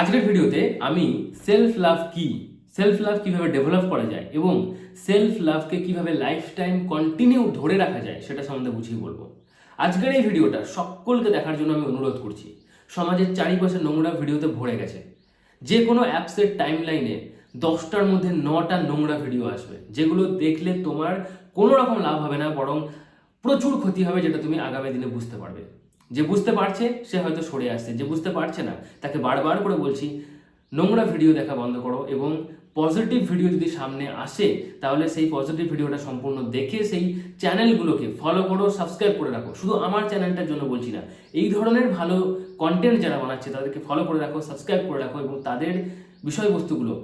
আজকের ভিডিওতে আমি সেলফ লাভ কি? সেলফ লাভ কীভাবে ডেভেলপ করা যায় এবং সেলফ লাভকে কীভাবে লাইফ টাইম কন্টিনিউ ধরে রাখা যায় সেটা সম্বন্ধে বুঝিয়ে বলব। আজকের এই ভিডিওটা সকলকে দেখার জন্য আমি অনুরোধ করছি। সমাজের চারিপাশে নোংরা ভিডিওতে ভরে গেছে। যে কোনো অ্যাপসের টাইম লাইনে দশটার মধ্যে নটা নোংরা ভিডিও আসবে। যেগুলো দেখলে তোমার কোনো রকম লাভ হবে না, বরং প্রচুর ক্ষতি হবে, যেটা তুমি আগামী দিনে বুঝতে পারবে। যে বুঝতে পারছে, সে হয়তো সরে আসছে। যে বুঝতে পারছে না, তাকে বারবার করে বলছি, নোংরা ভিডিও দেখা বন্ধ করো এবং পজিটিভ ভিডিও যদি সামনে আসে, তাহলে সেই পজিটিভ ভিডিওটা সম্পূর্ণ দেখে সেই চ্যানেলগুলোকে ফলো করো সাবস্ক্রাইব করে রাখো। শুধু আমার চ্যানেলটার জন্য বলছি না, এই ধরনের ভালো কন্টেন্ট যারা বানাচ্ছে, তাদেরকে ফলো করে রাখো সাবস্ক্রাইব করে রাখো এবং তাদের বিষয়বস্তুগুলো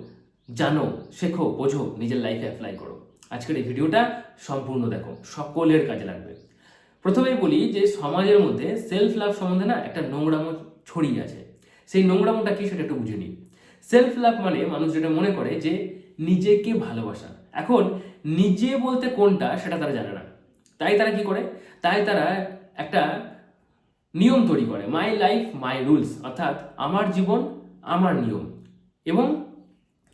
জানো, শেখো, বোঝো, নিজের লাইফে অ্যাপ্লাই করো। আজকের এই ভিডিওটা সম্পূর্ণ দেখো। সকলের কাজে লাগবে। প্রথমেই বলি যে সমাজের মধ্যে সেলফ লাভ সম্বন্ধে না একটা নোংরামো ছড়িয়ে আছে। সেই নোংরামোটা কি সেটা একটু বুঝে নিই। সেলফ লাভ মানে মানুষ যেটা মনে করে যে নিজেকে ভালোবাসা। এখন নিজে বলতে কোনটা সেটা তারা জানে না। তাই তারা কি করে? তাই তারা একটা নিয়ম তৈরি করে। মাই লাইফ মাই রুলস অর্থাৎ আমার জীবন, আমার নিয়ম। এবং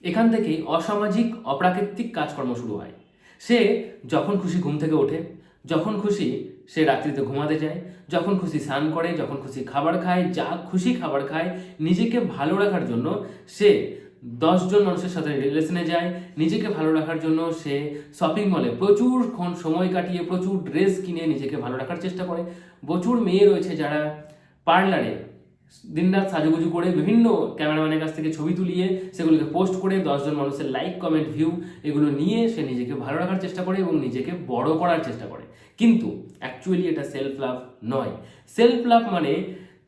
এখান থেকেই অসামাজিক, অপ্রাকৃতিক কাজকর্ম শুরু হয়। সে যখন খুশি ঘুম থেকে ওঠে, যখন খুশি সে রাত্রিতে ঘুমাতে যায়, যখন খুশি স্নান করে, যখন খুশি খাবার খায়, যা খুশি খাবার খায়, নিজেকে ভালো রাখার জন্য সে দশজন মানুষের সাথে রিলেশনে যায়, নিজেকে ভালো রাখার জন্য সে শপিং মলে প্রচুর ক্ষণ সময় কাটিয়ে, প্রচুর ড্রেস কিনে নিজেকে ভালো রাখার চেষ্টা করে। প্রচুর মেয়ে রয়েছে যারা পার্লারে দিনরাত সাজুগুজু করে বিভিন্ন ক্যামেরাম্যানের কাছ থেকে ছবি তুলিয়ে সেগুলোকে পোস্ট করে দশজন মানুষের লাইক কমেন্ট ভিউ এগুলো নিয়ে সে নিজেকে ভালো রাখার চেষ্টা করে এবং নিজেকে বড় করার চেষ্টা করে। কিন্তু অ্যাকচুয়ালি এটা সেলফ লাভ নয়। সেলফ লাভ মানে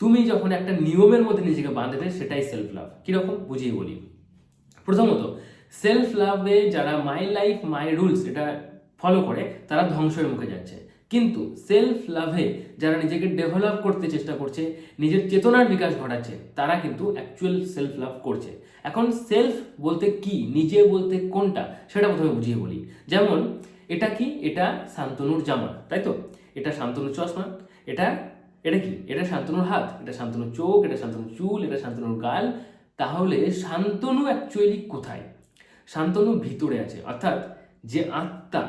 তুমি যখন একটা নিয়মের মধ্যে নিজেকে বাঁধবে সেটাই সেলফ লাভ কীরকম? বুঝিয়ে বলি। প্রথমত সেলফ লাভে যারা মাই লাইফ মাই রুলস এটা ফলো করে, তারা ধ্বংসের মুখে যাচ্ছে। কিন্তু সেলফ লাভে যারা নিজেকে ডেভেলপ করতে চেষ্টা করছে, নিজের চেতনার বিকাশ ঘটাচ্ছে, তারা কিন্তু অ্যাকচুয়াল সেলফ লাভ করছে। এখন সেলফ বলতে কি, নিজে বলতে কোনটা, সেটা প্রথমে বুঝিয়ে বলি। যেমন এটা কি? এটা শান্তনুর জামা, তাই তো? এটা শান্তনুর চশমা, এটা এটা কি? এটা শান্তনুর হাত, এটা শান্তনুর চোখ, এটা শান্তনুর চুল, এটা শান্তনুর গাল। তাহলে শান্তনু অ্যাকচুয়ালি কোথায়? শান্তনু ভিতরে আছে, অর্থাৎ যে আত্মা,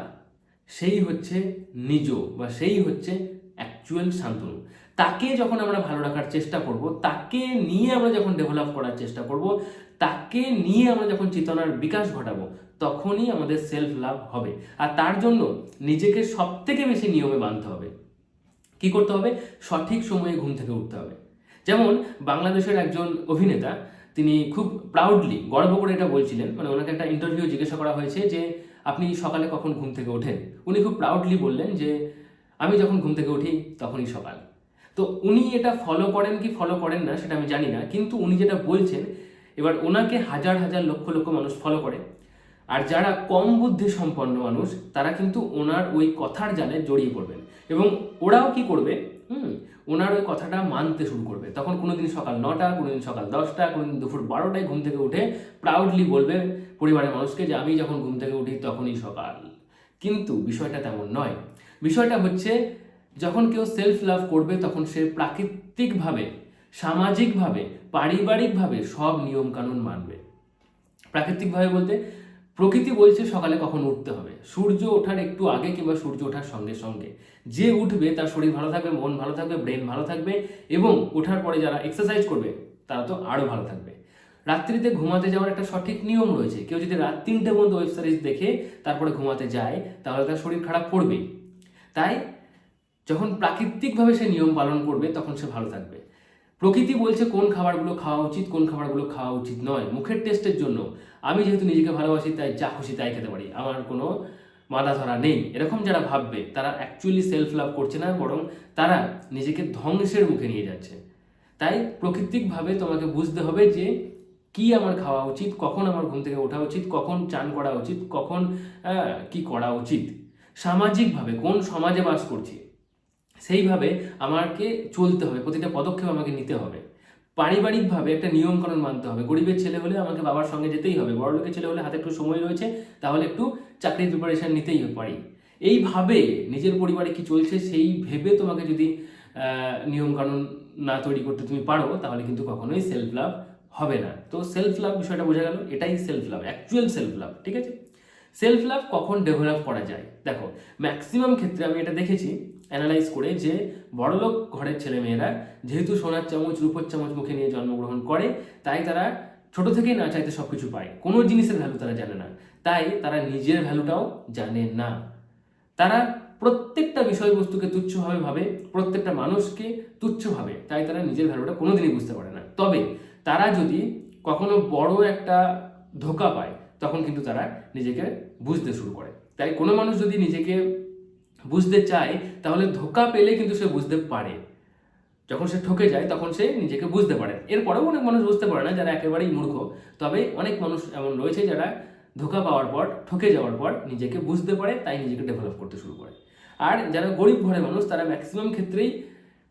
সেই হচ্ছে নিজ বা সেই হচ্ছে অ্যাকচুয়াল শান্তনু। তাকে যখন আমরা ভালো রাখার চেষ্টা করব, তাকে নিয়ে আমরা যখন ডেভেলপ করার চেষ্টা করব, তাকে নিয়ে আমরা যখন চেতনার বিকাশ ঘটাবো, তখনই আমাদের সেলফ লাভ হবে। আর তার জন্য নিজেকে সব থেকে বেশি নিয়মে বাঁধতে হবে। কি করতে হবে? সঠিক সময়ে ঘুম থেকে উঠতে হবে। যেমন বাংলাদেশের একজন অভিনেতা, তিনি খুব প্রাউডলি গর্ব করে এটা বলছিলেন মানে ওনাকে একটা ইন্টারভিউ জিজ্ঞাসা করা হয়েছে যে, আপনি সকালে কখন ঘুম থেকে ওঠেন? উনি খুব প্রাউডলি বললেন যে, আমি যখন ঘুম থেকে উঠি তখনই সকাল। তো উনি এটা ফলো করেন কি ফলো করেন না সেটা আমি জানি না, কিন্তু উনি যেটা বলছেন, এবার ওনাকে হাজার হাজার লক্ষ লক্ষ মানুষ ফলো করে। আর যারা কম বুদ্ধি সম্পন্ন মানুষ, তারা কিন্তু ওনার ওই কথার জালে জড়িয়ে পড়বেন। এবং ওরাও কি করবে? হুম, ওনার ওই কথাটা মানতে শুরু করবে। তখন কোনোদিন সকাল নটা, কোনোদিন সকাল দশটা, কোনোদিন দুপুর বারোটায় ঘুম থেকে উঠে প্রাউডলি বলবে পরিবারের মানুষকে যে, আমি যখন ঘুম থেকে উঠি তখনই সকাল। কিন্তু বিষয়টা তেমন নয়। বিষয়টা হচ্ছে যখন কেউ সেলফ লাভ করবে, তখন সে প্রাকৃতিকভাবে, সামাজিকভাবে, পারিবারিকভাবে সব নিয়মকানুন মানবে। প্রাকৃতিকভাবে বলতে, প্রকৃতি বলছে সকালে কখন উঠতে হবে। সূর্য ওঠার একটু আগে কিংবা সূর্য ওঠার সঙ্গে সঙ্গে। যে উঠবে, তার শরীর ভালো থাকবে, মন ভালো থাকবে ব্রেন ভালো থাকবে এবং ওঠার পরে যারা এক্সারসাইজ করবে, তারা তো আরও ভালো থাকবে। রাত্রিতে ঘুমাতে যাওয়ার একটা সঠিক নিয়ম রয়েছে। কেউ যদি রাত তিনটে পর্যন্ত ওয়েব সিরিজ দেখে, তারপরে ঘুমাতে যায়, তাহলে তার শরীর খারাপ পড়বেই। তাই যখন প্রাকৃতিকভাবে সে নিয়ম পালন করবে, তখন সে ভালো থাকবে। প্রকৃতি বলছে, কোন খাবারগুলো খাওয়া উচিত, কোন খাবারগুলো খাওয়া উচিত নয়। মুখের টেস্টের জন্য। আমি যেহেতু নিজেকে ভালোবাসি, তাই যা খুশি তাই খেতে পারি। আমার কোনো মাথা ধরা নেই। এরকম যারা ভাববে, তারা অ্যাকচুয়ালি সেলফ লাভ করছে না, বরং তারা নিজেকে ধ্বংসের মুখে নিয়ে যাচ্ছে। তাই প্রাকৃতিকভাবে তোমাকে বুঝতে হবে যে, কি আমার খাওয়া উচিত, কখন আমার ঘুম থেকে ওঠা উচিত, কখন চান করা উচিত, কখন কি করা উচিত। সামাজিকভাবে কোন সমাজে বাস করছি? সেইভাবে আমাকে চলতে হবে, প্রতিটা পদক্ষেপ আমাকে নিতে হবে। পারিবারিকভাবে একটা নিয়মকানুন মানতে হবে। গরিবের ছেলে হলে আমাকে বাবার সঙ্গে যেতেই হবে বড় লোকের ছেলে হলে হাতে একটু সময় রয়েছে, তাহলে একটু চাকরির প্রিপারেশন নিতেই পারি। এইভাবে নিজের পরিবারে কি চলছে সেই ভেবে তোমাকে যদি নিয়মকানুন না তৈরি করতে তুমি পারো, তাহলে কিন্তু কখনোই সেলফ লাভ হবে না। তো সেলফ লাভ বিষয়টা বোঝা গেল, এটাই self love actually self love ঠিক আছে? সেলফ লাভ কখন ডেভেলপ করা যায়? দেখো, ম্যাক্সিমাম ক্ষেত্রে আমি এটা দেখেছি, অ্যানালাইজ করে যে বড়লোক ঘরের ছেলেমেয়েরা যেহেতু সোনার চামচ, রূপোর চামচ মুখে নিয়ে জন্মগ্রহণ করে, তাই তারা ছোট থেকেই না চাইতে সব কিছু পায়। কোনো জিনিসের ভ্যালু তারা জানে না। তাই তারা নিজের ভ্যালুটাও জানে না। তারা প্রত্যেকটা বিষয়বস্তুকে তুচ্ছভাবে ভাবে, প্রত্যেকটা মানুষকে তুচ্ছ ভাবে, তাই তারা নিজের ভ্যালুটা কোনোদিনই বুঝতে পারে না। তবে তারা যদি কখনো বড় একটা ধোকা পায় তখন কিন্তু তারা নিজেকে বুঝতে শুরু করে। তাই কোনো মানুষ যদি নিজেকে বুঝতে চায়, তাহলে ধোকা পেলে কিন্তু সে বুঝতে পারে। যখন সে ঠকে যায়, তখন সে নিজেকে বুঝতে পারে। এরপরেও অনেক মানুষ বুঝতে পারে না, যারা একেবারেই মূর্খ। তবে অনেক মানুষ এমন রয়েছে যারা ধোকা পাওয়ার পর, ঠকে যাওয়ার পর নিজেকে বুঝতে পারে, তাই নিজেকে ডেভেলপ করতে শুরু করে। আর যারা গরিব ঘরের মানুষ, তারা ম্যাক্সিমাম ক্ষেত্রেই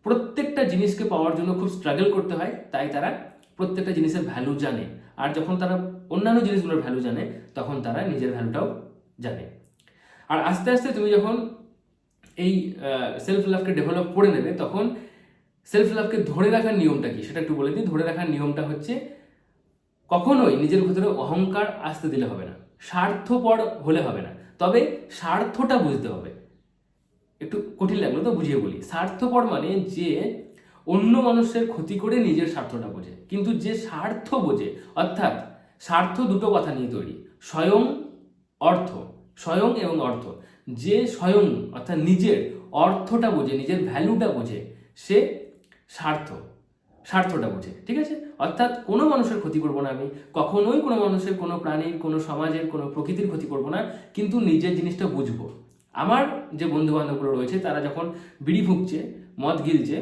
প্রত্যেকটা জিনিসকে পাওয়ার জন্য খুব স্ট্রাগল করতে হয়। তাই তারা প্রত্যেকটা জিনিসের ভ্যালু জানে। আর যখন তারা অন্যান্য জিনিসগুলোর ভ্যালু জানে, তখন তারা নিজের ভ্যালুটাও জানে। আর আস্তে আস্তে তুমি যখন এই সেলফ লাভকে ডেভেলপ করে নেবে, তখন সেলফ লাভকে ধরে রাখার নিয়মটা কি? সেটা একটু বলে দিই। ধরে রাখার নিয়মটা হচ্ছে, কখনোই নিজের ভিতরে অহংকার আসতে দিলে হবে না। স্বার্থপর হলে হবে না। তবে স্বার্থটা বুঝতে হবে। একটু কঠিন লাগল তো, বুঝিয়ে বলি। স্বার্থপর মানে যে অন্য মানুষের ক্ষতি করে নিজের স্বার্থটা বোঝে। কিন্তু যে স্বার্থ বোঝে, অর্থাৎ স্বার্থ দুটো কথা নিয়ে তৈরি। স্বয়ং অর্থ, স্বয়ং এবং অর্থ। যে স্বয়ং, অর্থাৎ নিজের অর্থটা বোঝে, নিজের ভ্যালুটা বোঝে, সে স্বার্থ, স্বার্থটা বোঝে, ঠিক আছে? অর্থাৎ কোনো মানুষের ক্ষতি করব না আমি, কখনোই কোনো মানুষের, কোনো প্রাণীর, কোনো সমাজের, কোনো প্রকৃতির ক্ষতি করব না, কিন্তু নিজের জিনিসটা বুঝব। আমার যে বন্ধু বান্ধবগুলো রয়েছে, তারা যখন বিড়ি ফুঁকছে, মদ গিলছে,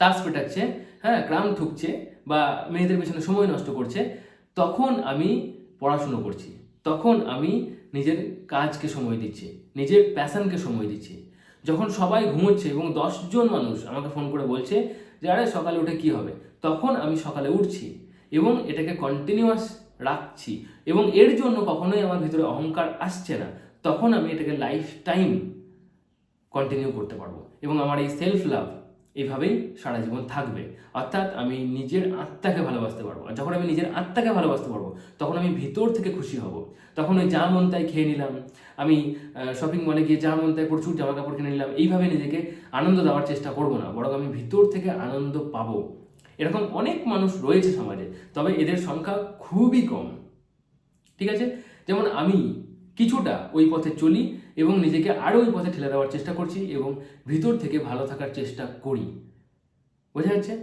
তাস পেটাচ্ছে হ্যাঁ গ্রাম ঠুকছে বা মেয়েদের পেছনে সময় নষ্ট করছে তখন আমি পড়াশুনো করছি। তখন আমি নিজের কাজকে সময় দিচ্ছি, নিজের প্যাশনকে সময় দিচ্ছি। যখন সবাই ঘুমোচ্ছে এবং দশজন মানুষ আমাকে ফোন করে বলছে যে, আরে, সকালে উঠে কি হবে? তখন আমি সকালে উঠছি এবং এটাকে কন্টিনিউয়াস রাখছি এবং এর জন্য কখনোই আমার ভিতরে অহংকার আসছে না। তখন আমি এটাকে লাইফ টাইম কন্টিনিউ করতে পারব এবং আমার এই সেলফ লাভ এইভাবেই সারা জীবন থাকবে। অর্থাৎ আমি নিজের আত্মাকে ভালোবাসতে পারব। আর যখন আমি নিজের আত্মাকে ভালোবাসতে পারব, তখন আমি ভিতর থেকে খুশি হব। তখন ওই যা মন তাই খেয়ে নিলাম, আমি শপিং মলে গিয়ে যা মন তাই প্রচুর জামা কাপড় কিনে নিলাম, এইভাবে নিজেকে আনন্দ দেওয়ার চেষ্টা করব না। বরং আমি ভিতর থেকে আনন্দ পাবো। এরকম অনেক মানুষ রয়েছে সমাজে, তবে এদের সংখ্যা খুবই কম। ঠিক আছে? যেমন আমি কিছুটা ওই পথে চলি এবং নিজেকে আরও ওই পথে ঠেলে দেওয়ার চেষ্টা করছি এবং ভিতর থেকে ভালো থাকার চেষ্টা করি। বোঝা যাচ্ছে?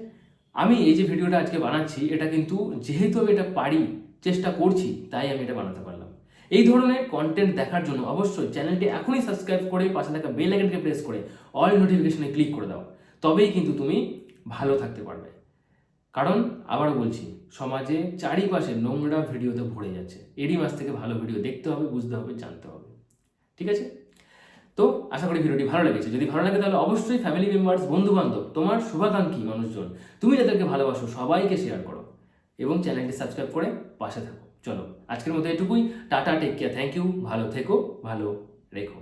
আমি এই যে ভিডিওটা আজকে বানাচ্ছি, এটা কিন্তু যেহেতু আমি এটা পারি, চেষ্টা করছি, তাই আমি এটা বানাতে পারলাম। এই ধরনের কন্টেন্ট দেখার জন্য অবশ্যই চ্যানেলটি এখনই সাবস্ক্রাইব করে পাশে থাকা বেল আইকনকে প্রেস করে অল নোটিফিকেশনে ক্লিক করে দাও। তবেই কিন্তু তুমি ভালো থাকতে পারবে। কারণ আবার বলছি, সমাজে চারিপাশে নোংরা ভিডিওতে ভরে যাচ্ছে। এরই মাস থেকে ভালো ভিডিও দেখতে হবে, বুঝতে হবে, জানতে হবে। ঠিক আছে? তো আশা করি ভিডিওটি ভালো লেগেছে। যদি ভালো লাগে তাহলে অবশ্যই ফ্যামিলি মেম্বার্স বন্ধুবান্ধব, তোমার শুভাকাঙ্ক্ষী মানুষজন, তুমি যাদেরকে ভালোবাসো সবাইকে শেয়ার করো এবং চ্যানেলটি সাবস্ক্রাইব করে পাশে থাকো। চলো, আজকের মতো এটুকুই। Tata take care thank you ভালো থেকো, ভালো রেখো।